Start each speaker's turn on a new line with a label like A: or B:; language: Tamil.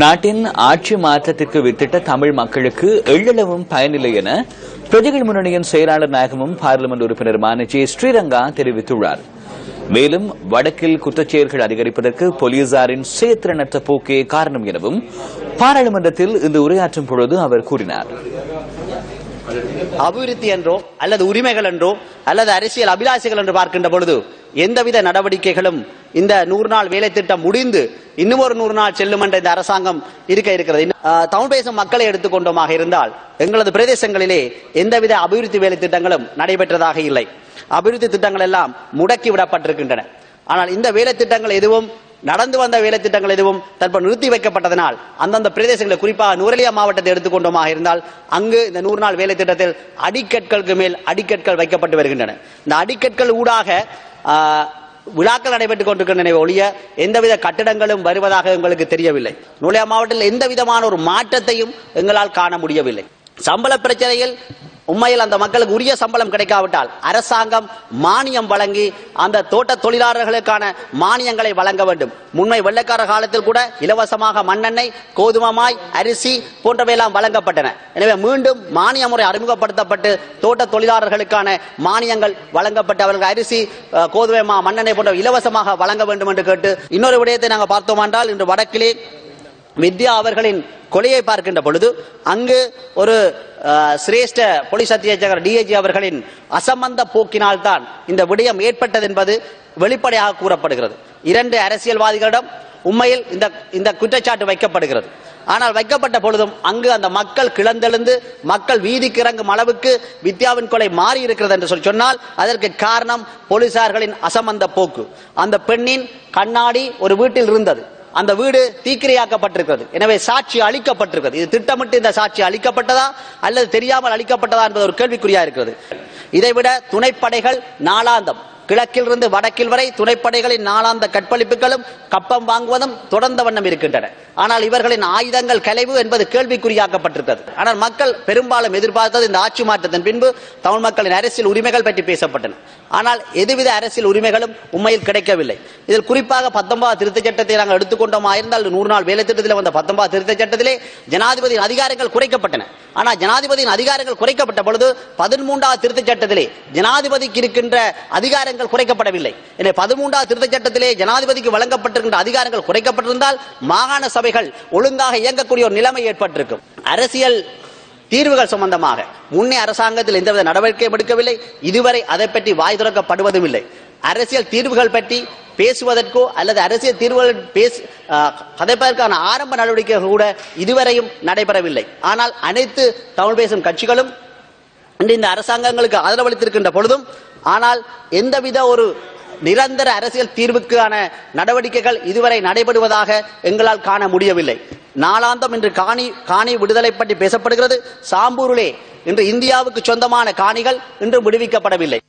A: நாட்டின் ஆட்சி மாற்றத்திற்கு வித்திட்ட தமிழ் மக்களுக்கு எள்ளளவும் பயனில்லை என பிரஜைகள் முன்னணியின் செயலாளர் நாயகமும் பார்லிமெண்ட் உறுப்பினருமான ஜே ஸ்ரீரங்கா தெரிவித்துள்ளார். மேலும் வடக்கில் குற்றச்செயல்கள் அதிகரிப்பதற்கு போலீசாரின் செயத்திறனற்ற போக்கே காரணம் எனவும் பாராளுமன்றத்தில் இன்று உரையாற்றும் பொழுது அவர் கூறினார்.
B: அபிவிருத்தி என்றோ அல்லது உரிமைகள் என்றோ அல்லது அரசியல் அபிலாசைகள் என்று பார்க்கின்ற பொழுது எந்தவித நடவடிக்கைகளும் இந்த நூறு நாள் வேலை திட்டம் முடிந்து இன்னும் ஒரு நூறு நாள் செல்லும் என்ற இந்த அரசாங்கம் இருக்க இருக்கிறது. தமிழ் பேசும் மக்களை எடுத்துக்கொண்டோமாக இருந்தால் எங்களது பிரதேசங்களிலே எந்தவித அபிவிருத்தி வேலை திட்டங்களும் நடைபெற்றதாக இல்லை. அபிவிருத்தி திட்டங்கள் எல்லாம் முடக்கி விடப்பட்டிருக்கின்றன. ஆனால் இந்த வேலை திட்டங்கள் எதுவும் நடந்து வந்த வேலை திட்டங்கள் எதுவும் தற்போது நிறுத்தி வைக்கப்பட்டதனால் அந்தந்த பிரதேசங்களை குறிப்பாக நூரலியா மாவட்டத்தை எடுத்துக்கொண்டோமாக இருந்தால் அங்கு இந்த நூறு நாள் வேலை திட்டத்தில் அடிக்கற்களுக்கு மேல் அடிக்கற்கள் வைக்கப்பட்டு வருகின்றன. இந்த அடிக்கற்கள் ஊடாக விழாக்கள் நடைபெற்றுக் கொண்டிருக்கின்றன ஒழிய எந்தவித கட்டிடங்களும் வருவதாக எங்களுக்கு தெரியவில்லை. நூலியா மாவட்டத்தில் எந்த விதமான ஒரு மாற்றத்தையும் எங்களால் காண முடியவில்லை. சம்பள பிரச்சனையில் உண்மையில் அந்த மக்களுக்கு உரிய சம்பளம் கிடைக்காவிட்டால் அரசாங்கம் மானியம் வழங்கி அந்த தோட்ட தொழிலாளர்களுக்கான மானியங்களை வழங்க வேண்டும். முன்மை வெள்ளைக்கார காலத்தில் கூட இலவசமாக மண்ணெண்ணெய் கோதுமமாய் அரிசி போன்றவையெல்லாம் வழங்கப்பட்டன. எனவே மீண்டும் மானிய முறை அறிமுகப்படுத்தப்பட்டு தோட்ட தொழிலாளர்களுக்கான மானியங்கள் வழங்கப்பட்டு அவர்கள் அரிசி கோதுமை மா மண்ணெண்ணெய் போன்ற இலவசமாக வழங்க வேண்டும் என்று கேட்டு இன்னொரு விடயத்தை நாங்கள் பார்த்தோம் என்றால் இன்று வடக்கிலே வித்யா அவர்களின் கொலையை பார்க்கின்ற பொழுது அங்கு ஒரு சிரேஷ்ட போலீஸ் அத்தியட்சகர் டிஐஜி அவர்களின் அசம்பந்த போக்கினால் தான் இந்த விடயம் ஏற்பட்டது என்பது வெளிப்படையாக கூறப்படுகிறது. இரண்டு அரசியல்வாதிகளிடம் உண்மையில் இந்த இந்த குற்றச்சாட்டு வைக்கப்படுகிறது. ஆனால் வைக்கப்பட்ட பொழுதும் அங்கு அந்த மக்கள் கிளந்தெழுந்து மக்கள் வீதிக்கு இறங்கும் அளவுக்கு வித்யாவின் கொலை மாறி இருக்கிறது என்று சொல்லி சொன்னால் அதற்கு காரணம் போலீசார்களின் அசமந்த போக்கு. அந்த பெண்ணின் கண்ணாடி ஒரு வீட்டில் இருந்தது. அந்த வீடு தீக்கிரையாக்கப்பட்டிருக்கிறது. எனவே சாட்சி அளிக்கப்பட்டிருக்கிறது. இது திட்டமிட்டு இந்த சாட்சி அளிக்கப்பட்டதா அல்லது தெரியாமல் அளிக்கப்பட்டதா என்பது ஒரு கேள்விக்குறியா இருக்கிறது. இதைவிட துணைப்படைகள் நாளாந்தம். கிழக்கிலிருந்து வடக்கில் வரை துணைப்படைகளின் நாளாந்த கற்பழிப்புகளும் கப்பம் வாங்குவதும் தொடர்ந்த வண்ணம் இருக்கின்றன. ஆனால் இவர்களின் ஆயுதங்கள் கலைவு என்பது கேள்விக்குறியாக்கப்பட்டிருக்கிறது. ஆனால் மக்கள் பெரும்பாலும் எதிர்பார்த்தது இந்த ஆட்சி மாற்றத்தின் பின்பு தமிழ் மக்களின் அரசியல் உரிமைகள் பற்றி பேசப்பட்டன. ஆனால் எதுவித அரசியல் உரிமைகளும் உண்மையில் கிடைக்கவில்லை. இதில் குறிப்பாக பத்தொன்பது திருத்தச் சட்டத்தை நாங்கள் எடுத்துக்கொண்டோமா இருந்தால் நூறு நாள் வேலை திட்டத்தில் வந்த பத்தொன்பது திருத்தச் சட்டத்திலே ஜனாதிபதியின் அதிகாரங்கள் குறைக்கப்பட்டன. ஆனால் ஜனாதிபதியின் அதிகாரங்கள் குறைக்கப்பட்ட பொழுது பதிமூன்றாவது திருத்தச் சட்டத்திலே ஜனாதிபதிக்கு இருக்கின்ற அதிகாரங்கள் அதிகாரங்கள் குறைக்கப்படவில்லை. எனவே பதிமூன்றாவது திருத்த சட்டத்திலே ஜனாதிபதிக்கு வழங்கப்பட்டிருக்கின்ற அதிகாரங்கள் குறைக்கப்பட்டிருந்தால் மாகாண சபைகள் ஒழுங்காக இயங்கக்கூடிய ஒரு நிலைமை ஏற்பட்டிருக்கும். அரசியல் தீர்வுகள் சம்பந்தமாக முன்னே அரசாங்கத்தில் எந்தவித நடவடிக்கையும் எடுக்கவில்லை. இதுவரை அதை பற்றி வாய் துறக்கப்படுவதும் இல்லை. அரசியல் தீர்வுகள் பற்றி பேசுவதற்கோ அல்லது அரசியல் தீர்வுகள் பேச கதைப்பதற்கான ஆரம்ப நடவடிக்கைகள் கூட இதுவரையும் நடைபெறவில்லை. ஆனால் அனைத்து தமிழ் பேசும் கட்சிகளும் இந்த அரசாங்கங்களுக்கு ஆதரவளித்திருக்கின்ற பொழுதும் ஆனால் எந்தவித ஒரு நிரந்தர அரசியல் தீர்வுக்கான நடவடிக்கைகள் இதுவரை நடைபெறுவதாக எங்களால் காண முடியவில்லை. நாளாந்தம் இன்று காணி காணி விடுதலை பற்றி பேசப்படுகிறது. சாம்பூரிலே இன்று இந்தியாவுக்கு சொந்தமான காணிகள் இன்று விடுவிக்கப்படவில்லை.